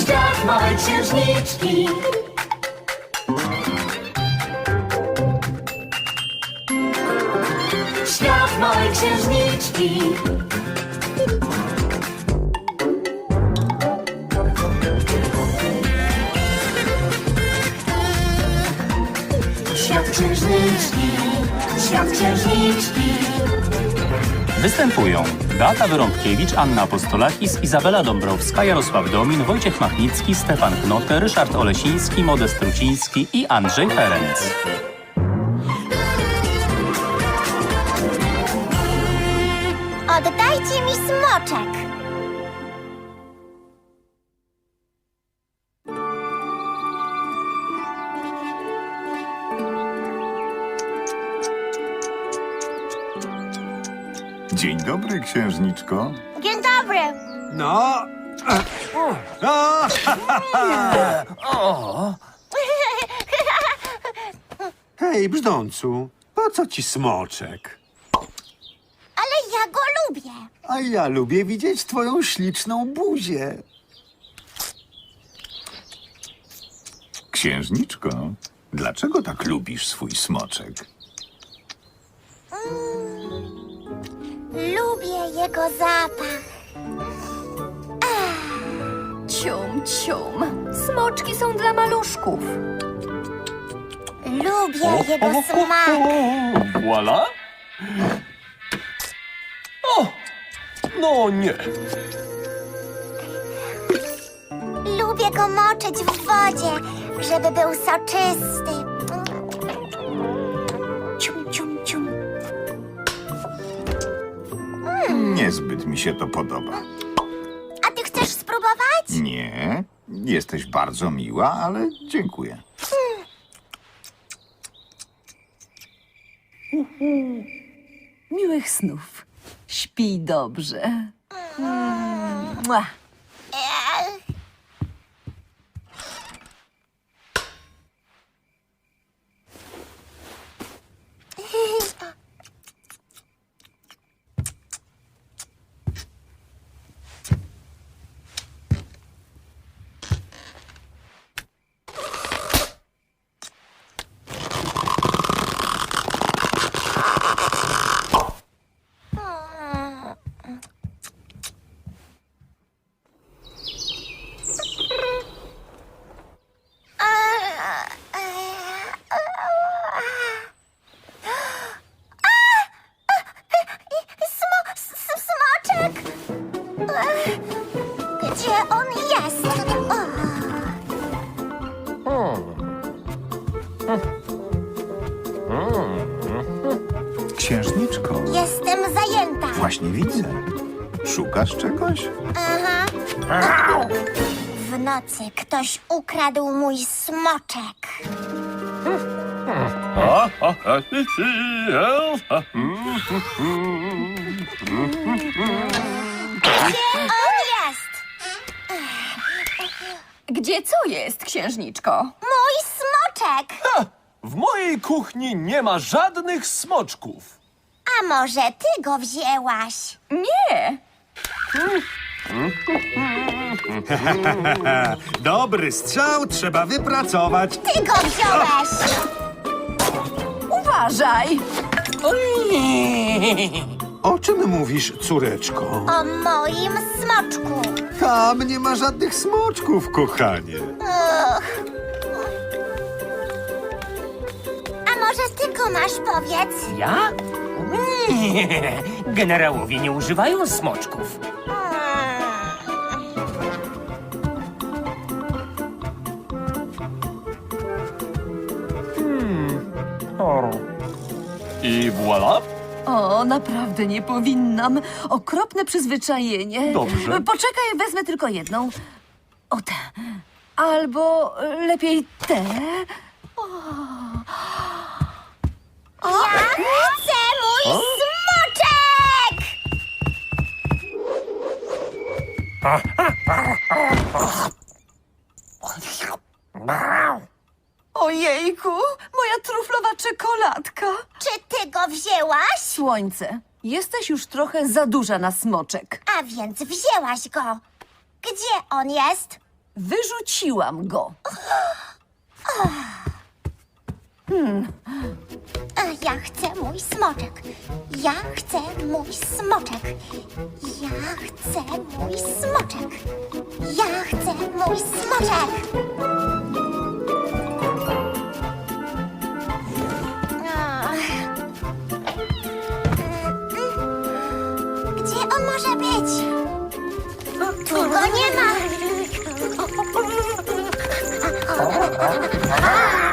Świat małej księżniczki. Świat małej księżniczki. Świat księżniczki. Świat księżniczki. Występują Beata Wyrąbkiewicz, Anna Apostolakis, Izabela Dąbrowska, Jarosław Domin, Wojciech Machnicki, Stefan Knote, Ryszard Olesiński, Modest Truciński i Andrzej Ferenc. Oddajcie mi smoczek. Dzień dobry, księżniczko. Dzień dobry. No. O! Hej, brzdącu, po co ci smoczek? Ale ja go lubię. A ja lubię widzieć twoją śliczną buzię. Księżniczko, dlaczego tak lubisz swój smoczek? Jego zapach. Cium, cium. Smoczki są dla maluszków. Lubię jego smak. Voila! No nie. Lubię go moczyć w wodzie, żeby był soczysty. Niezbyt mi się to podoba. A ty chcesz spróbować? Nie, jesteś bardzo miła, ale dziękuję. Miłych snów. Śpij dobrze. Mua. Księżniczko, jestem zajęta. właśnie widzę. Szukasz czegoś? Aha. W nocy ktoś ukradł mój smoczek. Gdzie on jest? Gdzie co jest, księżniczko? Mój smoczek! W mojej kuchni nie ma żadnych smoczków. A może ty go wzięłaś? Nie. Dobry strzał trzeba wypracować. Ty go wziąłeś! Uważaj. O czym mówisz, córeczko? O moim smoczku. Tam nie ma żadnych smoczków, kochanie. Może ty go masz, powiedz? Ja? Nie, generałowie nie używają smoczków. I voilà. O, naprawdę nie powinnam. Okropne przyzwyczajenie. Dobrze. Poczekaj, wezmę tylko jedną. O tę. Albo lepiej tę. Ja chcę mój smoczek! Ojejku, moja truflowa czekoladka. Czy ty go wzięłaś? Słońce, jesteś już trochę za duża na smoczek. A więc wzięłaś go. Gdzie on jest? Wyrzuciłam go. A ja chcę mój smoczek. Ja chcę mój smoczek. Ja chcę mój smoczek. Ja chcę mój smoczek. Gdzie on może być? Tu go nie ma.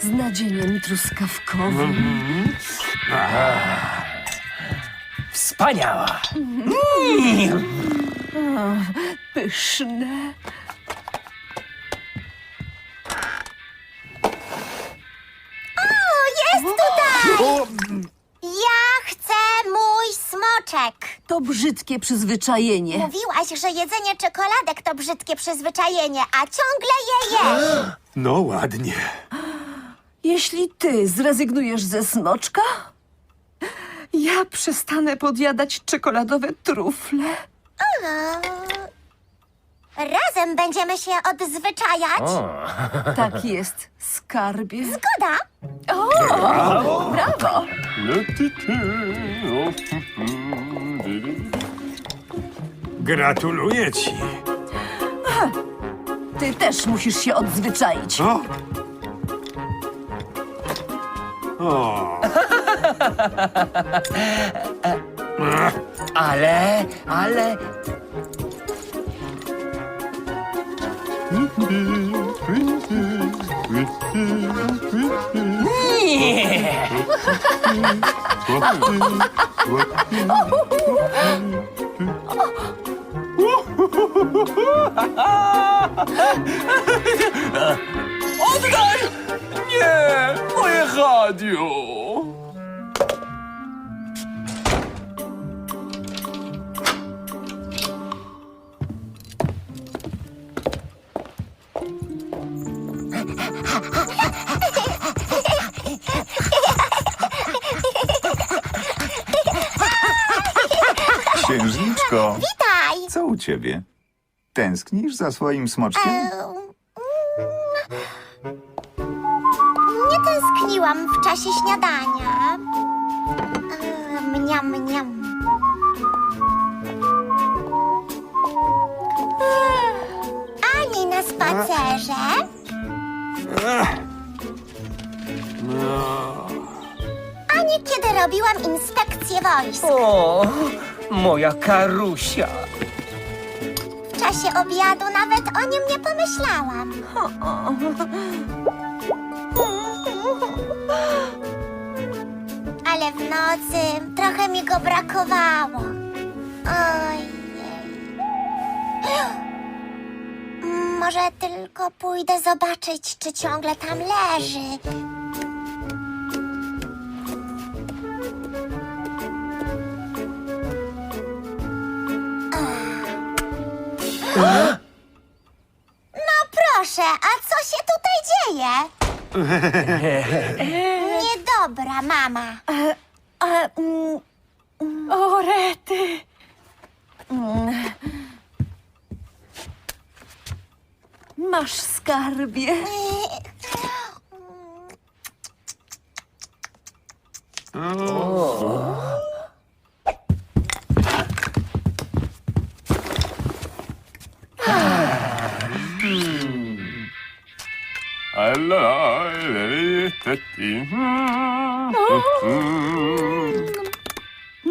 Z nadzieniem truskawkowym. Wspaniała. Pyszne. To brzydkie przyzwyczajenie. Mówiłaś, że jedzenie czekoladek to brzydkie przyzwyczajenie, a ciągle je jesz. No ładnie. Jeśli ty zrezygnujesz ze smoczka, ja przestanę podjadać czekoladowe trufle. Razem będziemy się odzwyczajać. Tak jest, skarbie. Zgoda. Brawo! Gratuluję ci. Ty też musisz się odzwyczaić. O! O! Ale, ale... Oddaj! Nie! Moje radio! Witaj. co u ciebie? Tęsknisz za swoim smoczkiem? Nie tęskniłam w czasie śniadania. Mniam, mniam. Ani na spacerze, ani kiedy robiłam inspekcję wojsk. O, moja Karusia. W czasie obiadu nawet o nim nie pomyślałam. Ale w nocy trochę mi go brakowało. Może tylko pójdę zobaczyć, czy ciągle tam leży. Niedobra mama. A, mm, o, rety. Mm. Masz skarbie.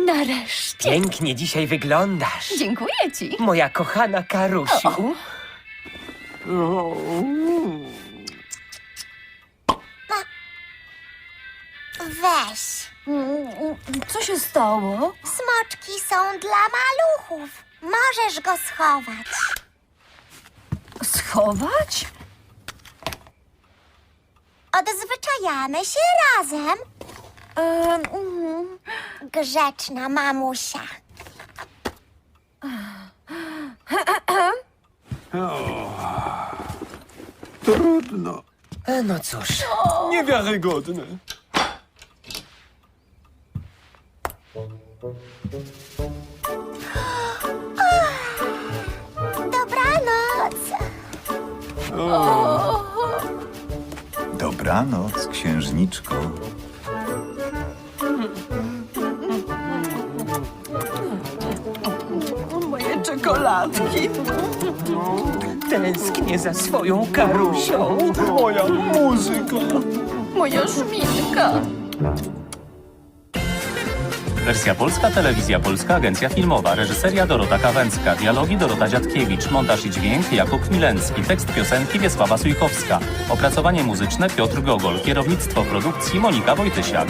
Nareszcie. Pięknie dzisiaj wyglądasz. Dziękuję ci. Moja kochana Karusiu. Weź. Co się stało? Smoczki są dla maluchów. Możesz go schować. Schować? Odzwyczajamy się razem. Em, mm, Grzeczna mamusia. Trudno. E, No cóż, Niewiarygodne. Dobranoc. Dobranoc, księżniczko. Moje czekoladki. tęsknię za swoją Karusią. Moja muzyka. Moja szminka. Wersja polska, telewizja polska, agencja filmowa, reżyseria Dorota Kawęcka, dialogi Dorota Dziadkiewicz, montaż i dźwięk Jakub Milencki, tekst piosenki Wiesława Sujkowska, opracowanie muzyczne Piotr Gogol, kierownictwo produkcji Monika Wojtysiak.